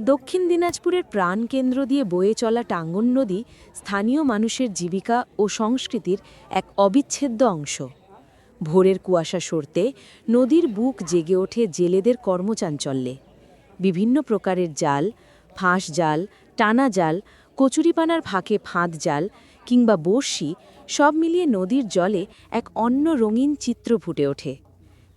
দক্ষিণ দিনাজপুরের প্রাণকেন্দ্র দিয়ে বয়ে চলা টাঙ্গন নদী স্থানীয় মানুষের জীবিকা ও সংস্কৃতির এক অবিচ্ছেদ্য অংশ। ভোরের কুয়াশা সরতে নদীর বুক জেগে ওঠে জেলেদের কর্মচাঞ্চল্যে। বিভিন্ন প্রকারের জাল, ফাঁস জাল, টানা জাল, কচুরিপানার ফাঁকে ফাঁদ জাল কিংবা বড়শি সব মিলিয়ে নদীর জলে এক অন্য রঙিন চিত্র ফুটে ওঠে।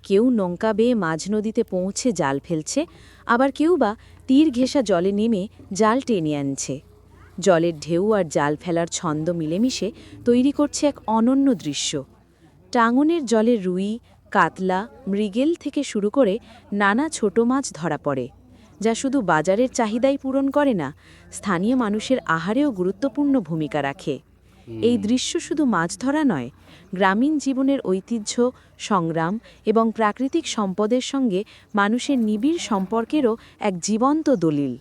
কেউ নৌকা বেয়ে মাঝ নদীতে পৌঁছে জাল ফেলছে, আবার কেউ বা তীর ঘেঁষা জলে নেমে জাল টেনে আনছে। জলের ঢেউ আর জাল ফেলার ছন্দ মিলেমিশে তৈরি করছে এক অনন্য দৃশ্য। টাঙনের জলে রুই, কাতলা, মৃগেল থেকে শুরু করে নানা ছোট মাছ ধরা পড়ে, যা শুধু বাজারের চাহিদাই পূরণ করে না, স্থানীয় মানুষের আহারেও গুরুত্বপূর্ণ ভূমিকা রাখে। এই দৃশ্য শুধু মাছ ধরা নয়, গ্রামীণ জীবনের ঐতিহ্য, সংগ্রাম এবং প্রাকৃতিক সম্পদের সঙ্গে মানুষের নিবিড় সম্পর্কেরও এক জীবন্ত দলিল।